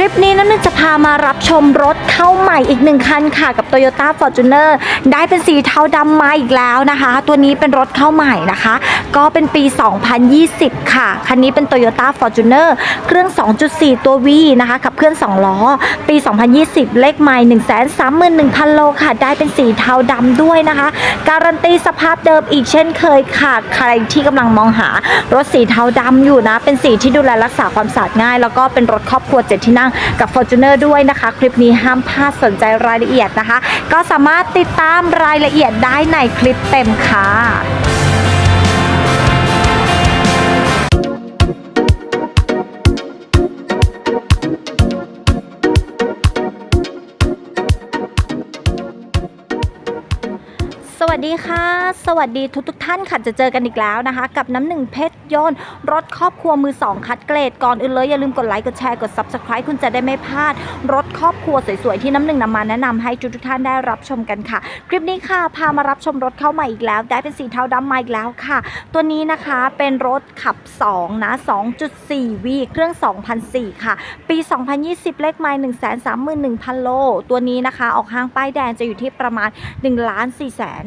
ลิปนี้น้ำหนึ่งจะพามารับชมรถเข้าใหม่อีกหนึ่งคันค่ะกับ Toyota Fortuner ได้เป็นสีเทาดำมาอีกแล้วนะคะ ตัวนี้เป็นรถเข้าใหม่นะคะ ก็เป็นปี 2020 ค่ะ คันนี้เป็น Toyota Fortuner เครื่อง 2.4 ตัว V นะคะขับเคลื่อน 2 ล้อ ปี 2020 เลขใหม่ 131,000 โลค่ะ ได้เป็นสีเทาดำด้วยนะคะ การันตีสภาพเดิมอีกเช่นเคยค่ะ ใครที่กำลังมองหารถสีเทาดำอยู่นะ เป็นสีที่ดูแลรักษาความสะอาดง่าย แล้วก็เป็นรถครอบครัวเจ็ดที่นั่งกับ Fortuner ด้วยนะคะ คลิปนี้ห้ามพลาดสนใจรายละเอียดนะคะ ก็สามารถติดตามรายละเอียดได้ในคลิปเต็มค่ะ วัสดีค่ะ สวัสดีทุกทุกท่านค่ะจะเจอกันอีกแล้วนะคะ กับน้ำหนึ่งเพชรยนต์รถครอบครัวมือสองคัดเกรดก่อนอื่นเลยอย่าลืมกดไลค์กดแชร์กด Subscribe คุณจะได้ไม่พลาด รถครอบครัวสวยๆที่น้ำหนึ่งนำมาแนะนำให้ทุกๆท่านได้รับชมกันค่ะ คลิปนี้ค่ะพามารับชมรถเข้ามาอีกแล้ว ได้เป็นสีเทาดำมาอีกแล้วค่ะ ตัวนี้นะคะเป็นรถขับ2นะ2.4 V เครื่อง 2004 ค่ะ ปี 2020 เลขไมล์131,000 โล ตัวนี้นะคะ ออกห้างป้ายแดงจะอยู่ที่ประมาณ1ล้าน4แสน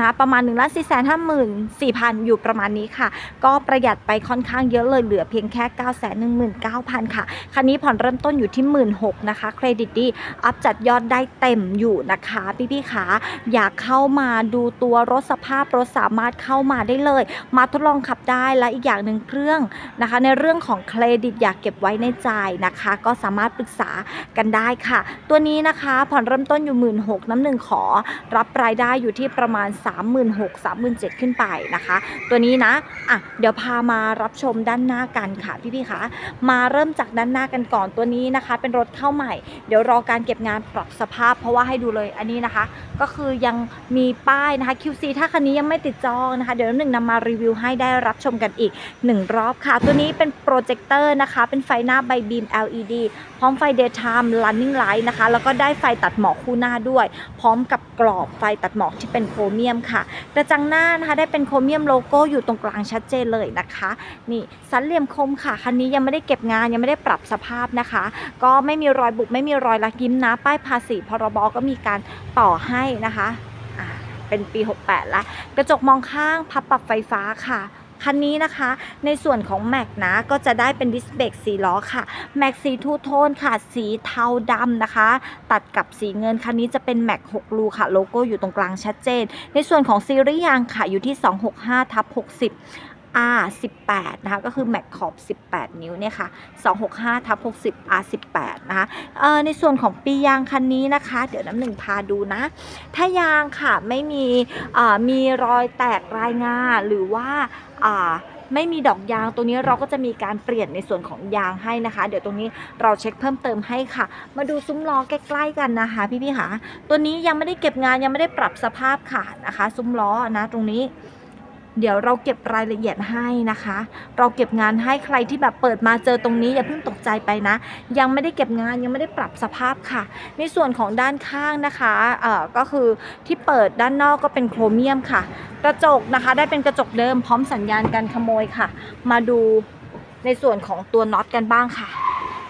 นะประมาณ1ล้าน4แสนห้าหมื่นสี่พันอยู่ประมาณนี้ค่ะ ก็ประหยัดไปค่อนข้างเยอะเลยเหลือเพียงแค่9 1 9 0 0 0ค่ะ คันนี้ผ่อนเริ่มต้นอยู่ที่1 6ื่นหกนะคะ เครดิตดี อัพจัดยอดได้เต็มอยู่นะคะ พี่ๆขาอยากเข้ามาดูตัวรถสภาพรถสามารถเข้ามาได้เลย มาทดลองขับได้และอีกอย่างหนึ่งเครื่องนะคะ ในเรื่องของเครดิตอยากเก็บไว้ในใจนะคะ ก็สามารถปรึกษากันได้ค่ะ ตัวนี้นะคะผ่อนเริ่มต้นอยู่1 6ื่นหกน้ำหนึ่งขอ รับรายได้อยู่ที่ประมาณ3 6 0 0 0 37,000ขึ้นไปนะคะ ตัวนี้นะอะเดี๋ยวพามารับชมด้านหน้ากันค่ะพี่ๆคะมาเริ่มจากด้านหน้ากันก่อนตัวนี้นะคะ เป็นรถเข้าใหม่ เดี๋ยวรอการเก็บงานปรับสภาพ เพราะว่าให้ดูเลยอันนี้นะคะ ก็คือยังมีป้ายนะคะ QC ถ้าคันนี้ยังไม่ติดจองนะคะ เดี๋ยวหนึ่งนำมารีวิวให้ได้รับชมกันอีก 1 รอบค่ะ ตัวนี้เป็นโปรเจคเตอร์นะคะ เป็นไฟหน้าใบบีม LED พร้อมไฟ daytime running light นะคะ แล้วก็ได้ไฟตัดหมอกคู่หน้าด้วย พร้อมกับกรอบไฟตัดหมอกที่เป็นโครเมียมค่ะกระจังหน้านะคะได้เป็นโครเมียมโลโก้อยู่ตรงกลางชัดเจนเลยนะคะ นี่สันเหลี่ยมคมค่ะคันนี้ยังไม่ได้เก็บงานยังไม่ได้ปรับสภาพนะคะ ก็ไม่มีรอยบุบไม่มีรอยลักยิ้มนะ ป้ายภาษีพรบก็มีการต่อให้นะคะเป็นปี 68แล้วกระจกมองข้างพับปรับไฟฟ้าค่ะ คันนี้นะคะ ในส่วนของแม็กนะก็จะได้เป็นดิสเบรกสีล้อค่ะแม็กสีทูโทนค่ะ สีเทาดำนะคะ ตัดกับสีเงินคันนี้จะเป็นแม็ก6รูค่ะ โลโก้อยู่ตรงกลางชัดเจน ในส่วนของซีรีส์ยางค่ะอยู่ที่ 265ทับ60 R 18 นะคะก็คือแม็กขอบ18 นิ้วเนี่ยค่ะ 265ทับ60 R 18 นะคะเออในส่วนของปียางคันนี้นะคะ เดี๋ยวน้ำหนึ่งพาดูนะ ถ้ายางค่ะไม่มีมีรอยแตกรายงาหรือว่าไม่มีดอกยางตรงนี้เราก็จะมีการเปลี่ยนในส่วนของยางให้นะคะ เดี๋ยวตรงนี้เราเช็คเพิ่มเติมให้ค่ะ มาดูซุ้มล้อใกล้ๆกันนะคะ พี่ๆค่ะตัวนี้ยังไม่ได้เก็บงานยังไม่ได้ปรับสภาพค่ะนะคะ ซุ้มล้อนะตรงนี้ เดี๋ยวเราเก็บรายละเอียดให้นะคะ เราเก็บงานให้ใครที่แบบเปิดมาเจอตรงนี้อย่าเพิ่งตกใจไปนะ ยังไม่ได้เก็บงานยังไม่ได้ปรับสภาพค่ะ ในส่วนของด้านข้างนะคะเอ่อก็คือที่เปิดด้านนอกก็เป็นโครเมียมค่ะ กระจกนะคะได้เป็นกระจกเดิมพร้อมสัญญาณการขโมยค่ะ มาดูในส่วนของตัวน็อตกันบ้างค่ะ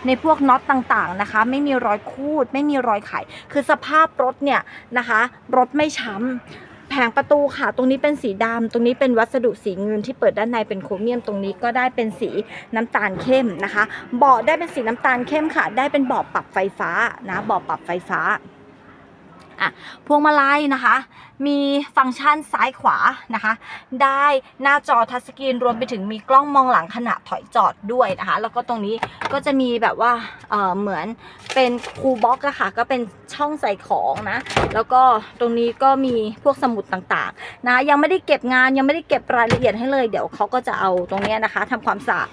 ในพวกน็อตต่างๆนะคะ ไม่มีรอยคูด ไม่มีรอยไข คือสภาพรถเนี่ยนะคะ รถไม่ช้ำ แผงประตูค่ะ ตรงนี้เป็นสีดำตรงนี้เป็นวัสดุสีเงินที่เปิดด้านในเป็นโครเมียมตรงนี้ก็ได้เป็นสีน้ำตาลเข้มนะคะ เบาะได้เป็นสีน้ำตาลเข้มค่ะ ได้เป็นเบาะปรับไฟฟ้านะเบาะปรับไฟฟ้า อะพวงมาลัยนะคะ มีฟังก์ชันซ้ายขวานะคะ ได้หน้าจอทัชสกรีนรวมไปถึงมีกล้องมองหลังขณะถอยจอดด้วยนะคะ แล้วก็ตรงนี้ก็จะมีแบบว่าเออเหมือนเป็นคูลบ็อกอะค่ะ ก็เป็นช่องใส่ของนะ แล้วก็ตรงนี้ก็มีพวกสมุดต่างๆนะยังไม่ได้เก็บงานยังไม่ได้เก็บรายละเอียดให้เลย เดี๋ยวเขาก็จะเอาตรงนี้นะคะทำความสะอาด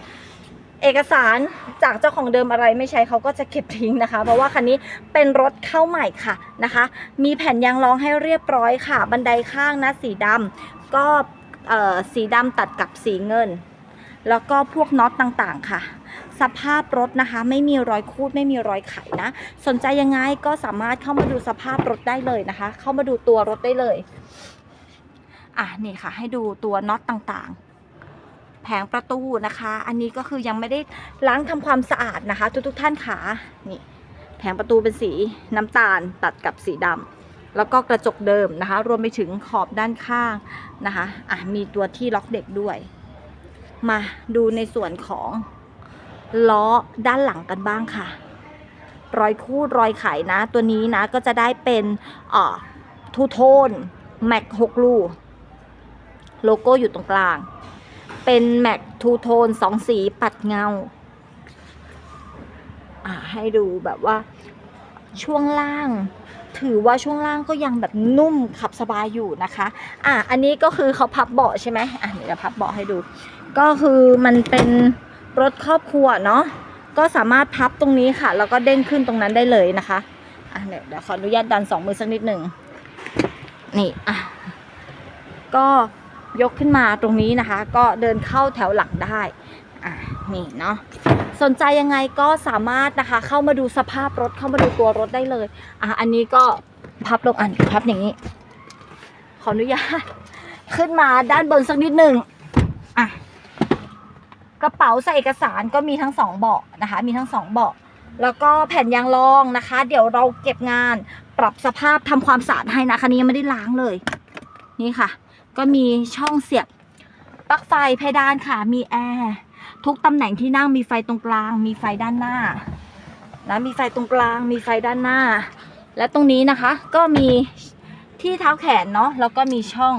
เอกสารจากเจ้าของเดิมอะไรไม่ใช้เขาก็จะเก็บทิ้งนะคะ เพราะว่าคันนี้เป็นรถเข้าใหม่ค่ะนะคะ มีแผ่นยางรองให้เรียบร้อยค่ะ บันไดข้างนะสีดำก็เอ่อสีดำตัดกับสีเงิน แล้วก็พวกน็อตต่างๆค่ะ สภาพรถนะคะ ไม่มีรอยคูดไม่มีรอยไขนะ สนใจยังไงก็สามารถเข้ามาดูสภาพรถได้เลยนะคะ เข้ามาดูตัวรถได้เลยอะนี่ค่ะ ให้ดูตัวน็อตต่างๆ ผผงประตูนะคะ อันนี้ก็คือยังไม่ได้ล้างทำความสะอาดนะคะ ทุกๆท่านขานี่แผงประตูเป็นสีน้ำตาลตัดกับสีดำแล้วก็กระจกเดิมนะคะ รวมไปถึงขอบด้านข้างนะคะอะมีตัวที่ล็อกเด็กด้วย มาดูในส่วนของล้อด้านหลังกันบ้างค่ะ รอยคูดรอยไขนะ ตัวนี้นะก็จะได้เป็นอ่อทูโทนแม็กหกลูกโลโก้อยู่ตรงกลาง เป็นแม็กทูโทนสองสีปัดเงาอ่าให้ดูแบบว่าช่วงล่าง ถือว่าช่วงล่างก็ยังแบบนุ่มขับสบายอยู่นะคะ อะอันนี้ก็คือเขาพับเบาะใช่ไหมอะเดี๋ยวจะพับเบาะให้ดู ก็คือมันเป็นรถครอบครัวเนาะก็สามารถพับตรงนี้ค่ะ แล้วก็เด้งขึ้นตรงนั้นได้เลยนะคะอะเดี๋ยวเดี๋ยวขออนุญาตดันสองมือสักนิดหนึ่งนี่อะก็ ยกขึ้นมาตรงนี้นะคะ ก็เดินเข้าแถวหลังได้อะนี่เนาะสนใจยังไงก็สามารถนะคะ เข้ามาดูสภาพรถเข้ามาดูตัวรถได้เลยอะอันนี้ก็พับลงอันพับอย่างนี้ ขออนุญาต ขึ้นมาด้านบนสักนิดหนึ่งอะกระเป๋าใส่เอกสารก็มีทั้งสองเบาะนะคะ มีทั้งสองเบาะแล้วก็แผ่นยางรองนะคะ เดี๋ยวเราเก็บงานปรับสภาพทำความสะอาดให้นะคันนี้ยังไม่ได้ล้างเลย นี่ค่ะ ก็มีช่องเสียบปลั๊กไฟเพดานค่ะ มีแอร์ทุกตำแหน่งที่นั่งมีไฟตรงกลาง มีไฟด้านหน้านะมีไฟตรงกลาง มีไฟด้านหน้า และตรงนี้นะคะ ก็มีที่เท้าแขนเนาะแล้วก็มีช่อง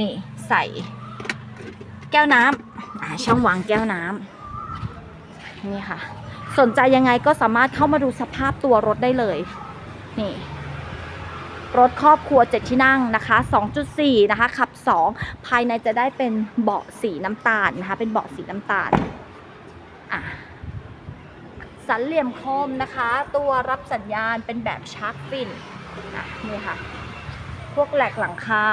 นี่ใส่แก้วน้ำช่องวางแก้วน้ำนี่ค่ะ สนใจยังไงก็สามารถเข้ามาดูสภาพตัวรถได้เลย นี่ รถครอบครัวเจ็ดที่นั่งนะคะ 2.4 นะคะ ขับ 2 ภายในจะได้เป็นเบาะสีน้ำตาลนะคะ เป็นเบาะสีน้ำตาลอะสันเหลี่ยมคมนะคะ ตัวรับสัญญาณเป็นแบบชาร์กฟินอะนี่ค่ะ พวกแหลกหลังคา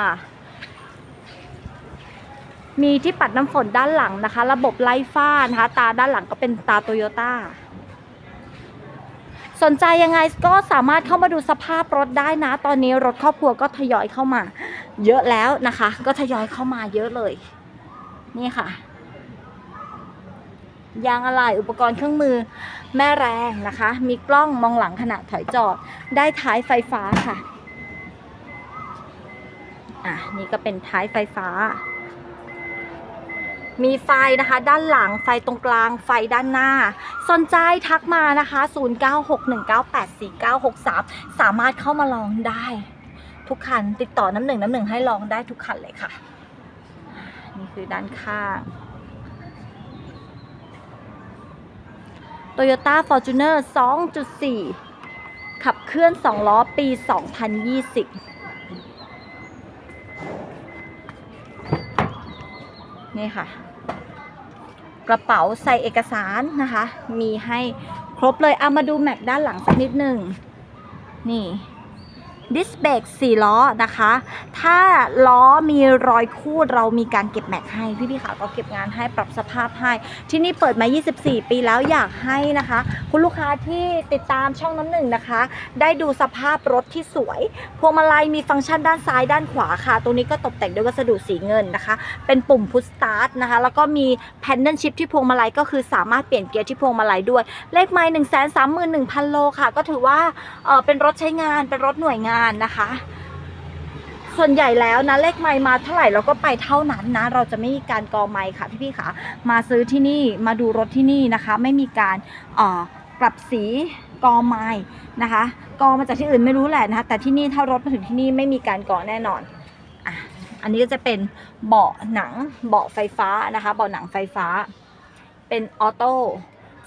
มีที่ปัดน้ำฝนด้านหลังนะคะ ระบบไล่ฟ้านะคะ ตาด้านหลังก็เป็นตาโตโยต้า สนใจยังไงก็สามารถเข้ามาดูสภาพรถได้นะ ตอนนี้รถครอบครัวก็ทยอยเข้ามา เยอะแล้วนะคะ ก็ทยอยเข้ามาเยอะเลย นี่ค่ะยางอะไหล่อุปกรณ์เครื่องมือแม่แรงนะคะ มีกล้องมองหลังขณะถอยจอด ได้ท้ายไฟฟ้าค่ะ อะ นี่ก็เป็นท้ายไฟฟ้า มีไฟนะคะ ด้านหลังไฟตรงกลางไฟด้านหน้า สนใจทักมานะคะ 0961984963 สามารถเข้ามาลองได้ ทุกคันติดต่อน้ำหนึ่งน้ำหนึ่งให้ลองได้ทุกคันเลยค่ะ นี่คือด้านข้าง Toyota Fortuner 2.4 ขับเคลื่อน 2 ล้อปี 2020นี่ค่ะ กระเป๋าใส่เอกสารนะคะ มีให้ครบเลยเอามาดูแม็กด้านหลังสักนิดหนึ่งนี่ ดิสเบรก4ล้อนะคะ ถ้าล้อมีรอยคูดเรามีการเก็บแม็กให้พี่ๆค่ะก็เก็บงานให้ปรับสภาพให้ ที่นี่เปิดมา 24 ปีแล้วอยากให้นะคะ คุณลูกค้าที่ติดตามช่องน้ำหนึ่งนะคะ ได้ดูสภาพรถที่สวย พวงมาลัยมีฟังก์ชันด้านซ้ายด้านขวาค่ะตรงนี้ก็ตกแต่งด้วยวัสดุสีเงินนะคะ เป็นปุ่มพุชสตาร์ทนะคะ แล้วก็มีแพนเดิลชิพที่พวงมาลัยก็คือสามารถเปลี่ยนเกียร์ที่พวงมาลัยด้วย เลขไมล์หนึ่งแสนสามหมื่นหนึ่งพันโลค่ะ ก็ถือว่าเออเป็นรถใช้งานเป็นรถหน่วยงานนะคะ ส่วนใหญ่แล้วนะเลขไมล์มาเท่าไหร่เราก็ไปเท่านั้นนะ เราจะไม่มีการกอไมค์ค่ะพี่ๆค่ะ มาซื้อที่นี่มาดูรถที่นี่นะคะ ไม่มีการเอ่อกลับสีกอไม้นะคะกอมาจากที่อื่นไม่รู้แหละนะคะ แต่ที่นี่ถ้ารถมาถึงที่นี่ไม่มีการกอแน่นอนอะอันนี้ก็จะเป็นเบาะหนังเบาะไฟฟ้านะคะ เบาะหนังไฟฟ้า เป็นออโต้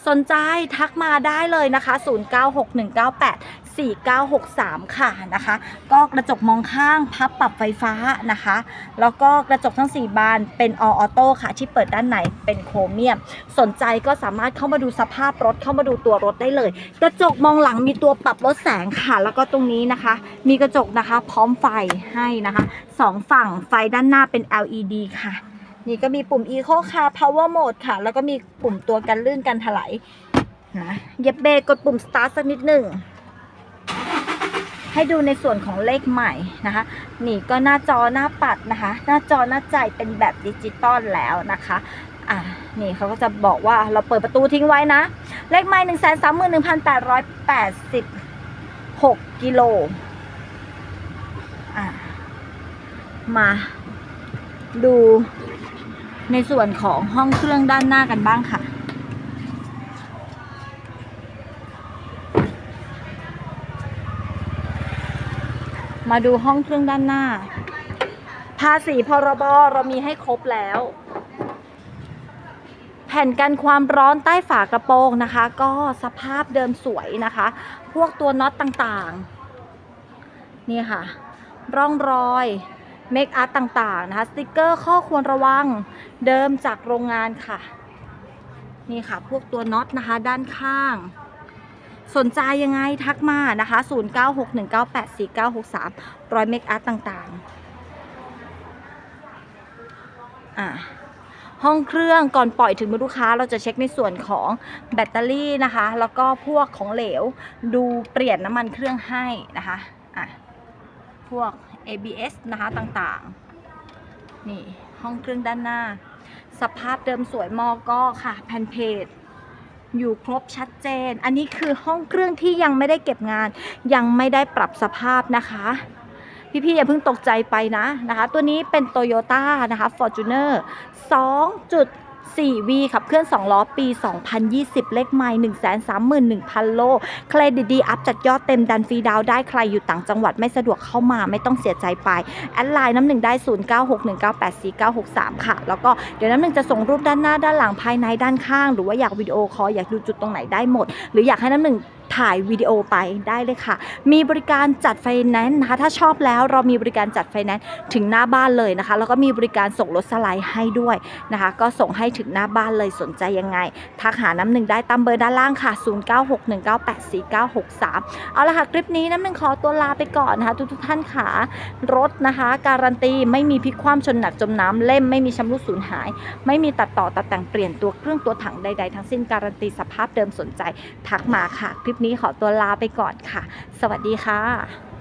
สนใจทักมาได้เลยนะคะ 096198 4963 ค่ะนะคะ ก็กระจกมองข้างพับปรับไฟฟ้านะคะ แล้วก็กระจกทั้ง 4 บานเป็นออโต้ค่ะ ที่เปิดด้านในเป็นโครเมียม สนใจก็สามารถเข้ามาดูสภาพรถเข้ามาดูตัวรถได้เลย กระจกมองหลังมีตัวปรับลดแสงค่ะ แล้วก็ตรงนี้นะคะ มีกระจกนะคะ พร้อมไฟให้นะคะสองฝั่งไฟด้านหน้าเป็น LED ค่ะ นี่ก็มีปุ่ม Eco Car Power Mode ค่ะ แล้วก็มีปุ่มตัวกันลื่นกันถลายนะเหยียบเบรกกดปุ่ม Start สักนิดหนึ่ง ให้ดูในส่วนของเลขใหม่นะคะ นี่ก็หน้าจอหน้าปัดนะคะ หน้าจอหน้าใจเป็นแบบดิจิตอลแล้วนะคะอะนี่เขาก็จะบอกว่าเราเปิดประตูทิ้งไว้นะ เลขไม้หนึ่งแสนสามหมื่นหนึ่งพันแปดร้อยแปดสิบหกกิโลอะมาดู ในส่วนของห้องเครื่องด้านหน้ากันบ้างค่ะ มาดูห้องเครื่องด้านหน้า ภาษีพรบเรามีให้ครบแล้ว แผ่นกันความร้อนใต้ฝากระโปรงนะคะ ก็สภาพเดิมสวยนะคะ พวกตัวน็อตต่างๆ นี่ค่ะ ร่องรอย เมคอาร์ตต่างๆนะคะ สติกเกอร์ข้อควรระวังเดิมจากโรงงานค่ะ นี่ค่ะ พวกตัวน็อตนะคะ ด้านข้าง สนใจยังไงทักมานะคะ 0961984963 รอยเมคอาร์ตต่างๆ อะห้องเครื่องก่อนปล่อยถึงมือลูกค้าเราจะเช็คในส่วนของแบตเตอรี่นะคะ แล้วก็พวกของเหลวดูเปลี่ยนน้ำมันเครื่องให้นะคะอะพวก ABS นะคะต่างๆ นี่ห้องเครื่องด้านหน้า สภาพเดิมสวยมอก็ค่ะแผ่นเพจอยู่ครบชัดเจน อันนี้คือห้องเครื่องที่ยังไม่ได้เก็บงาน ยังไม่ได้ปรับสภาพนะคะ พี่ๆอย่าเพิ่งตกใจไปนะนะคะ ตัวนี้เป็น Toyota นะคะ Fortuner 4V ขับเคลื่อน 2 ล้อปี 2020 เลขไมล์131,000 โล เครดิตดีอัพจัดยอดเต็มดันฟรีดาวได้ใครอยู่ต่างจังหวัดไม่สะดวกเข้ามาไม่ต้องเสียใจไป แอดไลน์น้ำหนึ่งได้ 0961984963 ค่ะ แล้วก็เดี๋ยวน้ำหนึ่งจะส่งรูปด้านหน้าด้านหลังภายในด้านข้าง หรือว่าอยากวิดีโอคอลอยากดูจุดตรงไหนได้หมด หรืออยากให้น้ำหนึ่ง ถ่ายวิดีโอไปได้เลยค่ะ มีบริการจัดไฟแนนซ์นะคะ ถ้าชอบแล้วเรามีบริการจัดไฟแนนซ์ถึงหน้าบ้านเลยนะคะ แล้วก็มีบริการส่งรถสไลด์ให้ด้วยนะคะ ก็ส่งให้ถึงหน้าบ้านเลยสนใจยังไง ทักหาน้ำหนึ่งได้ตามเบอร์ด้านล่างค่ะ 0961984963 เอาละค่ะคลิปนี้น้ำหนึ่งขอตัวลาไปก่อนนะคะทุกทุกๆท่านค่ะ รถนะคะ การันตีไม่มีพลิกคว่ำชนหนักจมน้ำเล่มไม่มีชำรุดสูญหาย ไม่มีตัดต่อตัดแต่งเปลี่ยนตัวเครื่องตัวถังใดๆ ทั้งสิ้นการันตีสภาพเดิมสนใจ ทักมาค่ะคลิปนี้ขอตัวลาไปก่อนค่ะ สวัสดีค่ะ